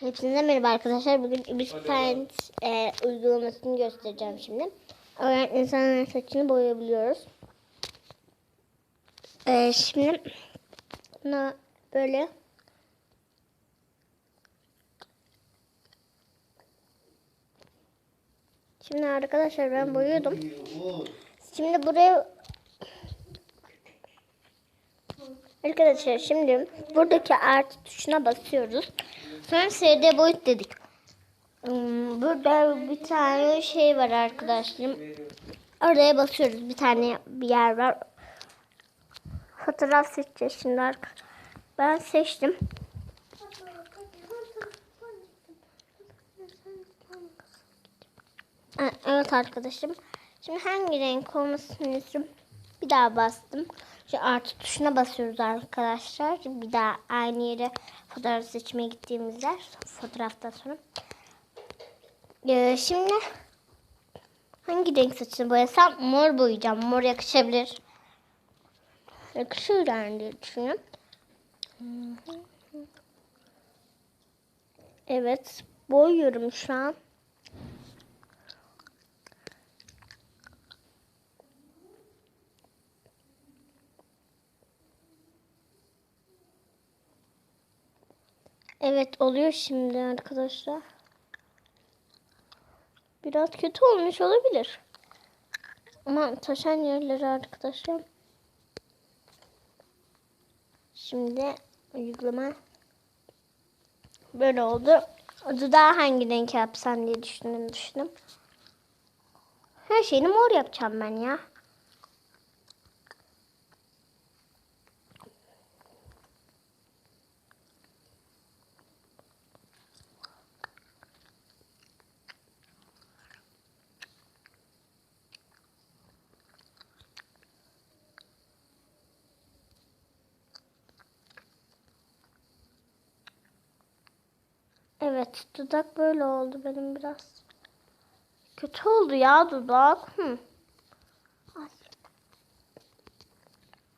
Hepinize merhaba arkadaşlar. Bugün Ibis Paint e, uygulamasını göstereceğim şimdi. Öğren insanların saçını boyayabiliyoruz. E, şimdi buna böyle Şimdi arkadaşlar ben boyuyordum. Şimdi buraya Arkadaşlar şimdi buradaki artı tuşuna basıyoruz. Sonra SD boyut dedik. Hmm, Burada bir tane şey var arkadaşlarım. Oraya basıyoruz. Bir tane bir yer var. Fotoğraf seçeceğiz şimdi. arka- Ben seçtim. Evet arkadaşım. Şimdi hangi renk olmasını istiyorum? Bir daha bastım. Şu artı tuşuna basıyoruz arkadaşlar. Bir daha aynı yere fotoğraf seçmeye gittiğimizde fotoğraftan sonra. Ee, şimdi hangi renk saçını boyasam mor boyayacağım. Mor yakışabilir. Yakışır yani diye düşünüyorum. Evet boyuyorum şu an. Evet oluyor şimdi arkadaşlar. Biraz kötü olmuş olabilir. Ama taşan yerleri arkadaşlar. Şimdi uygulama böyle oldu. Dudağı hangi renk yapsam diye düşündüm düşündüm. Her şeyini mor yapacağım ben ya. Evet dudak böyle oldu benim biraz. Kötü oldu ya dudak. Hı. Ay.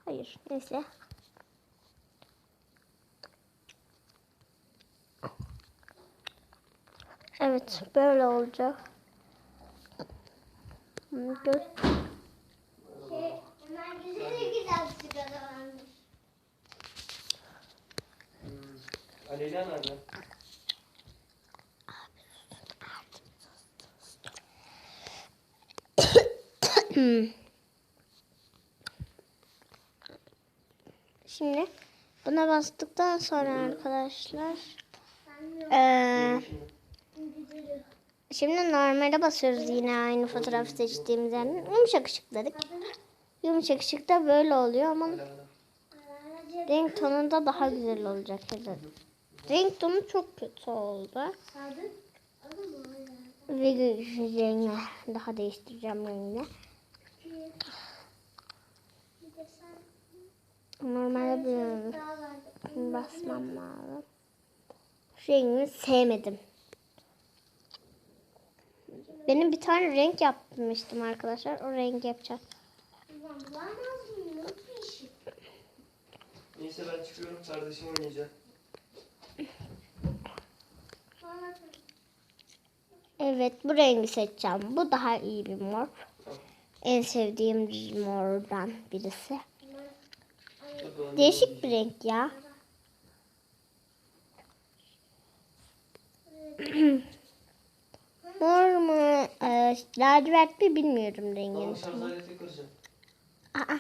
Hayır neyse. Evet böyle olacak. Göz. Şey. Aleyna nerede? Şimdi buna bastıktan sonra arkadaşlar Güzeli. şimdi normale basıyoruz yine aynı fotoğraf seçtiğimiz yerden. Yumuşak ışık dedik. Yumuşak ışık da böyle oluyor ama renk tonunda daha güzel olacak. Evet. Renk tonu çok kötü oldu. Ve rengi daha değiştireceğim rengini. Normalde vardı. basmam lazım. Rengini sevmedim. Benim bir tane renk yapmıştım arkadaşlar. O rengi yapacağım. Neyse ben çıkıyorum kardeşim oynayacak. Evet bu rengi seçeceğim. Bu daha iyi bir mor. En sevdiğim mordan birisi. Değişik bir renk ya. Mor mu? E, lacivert mi bilmiyorum rengini. Aa.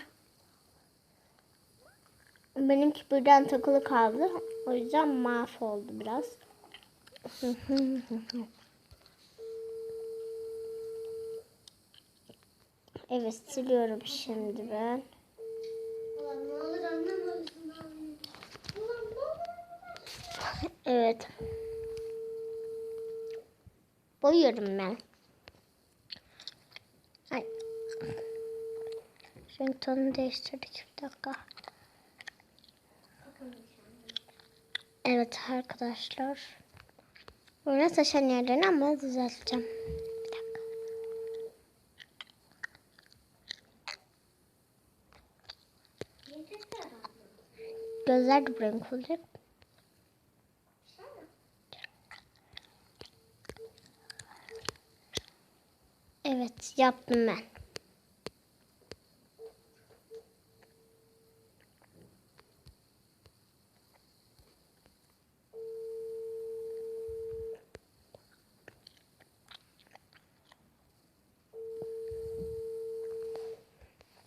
Benimki buradan takılı kaldı. O yüzden mahvoldu biraz. evet siliyorum şimdi ben. Evet. Boyuyorum ben. Ay. Renk tonu değiştirdik. Bir dakika. Evet arkadaşlar. Böyle taşan yerlerini ama düzelteceğim. Gözler de renk olacak. Evet yaptım ben.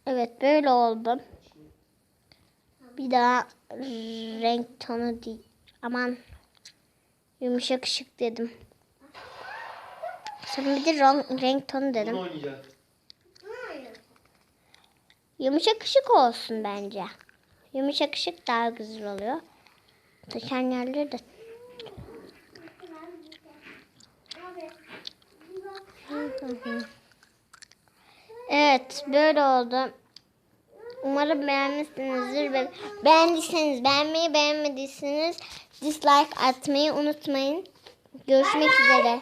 Evet böyle oldum. Bir daha renk tonu değil. Aman yumuşak ışık dedim. Sonra bir de ron- renk tonu dedim. Yumuşak ışık olsun bence. Yumuşak ışık daha güzel oluyor. Taşan yerleri de. Evet böyle oldu. Umarım beğenmişsinizdir ve beğendiyseniz beğenmeyi beğenmediyseniz dislike atmayı unutmayın. Görüşmek üzere.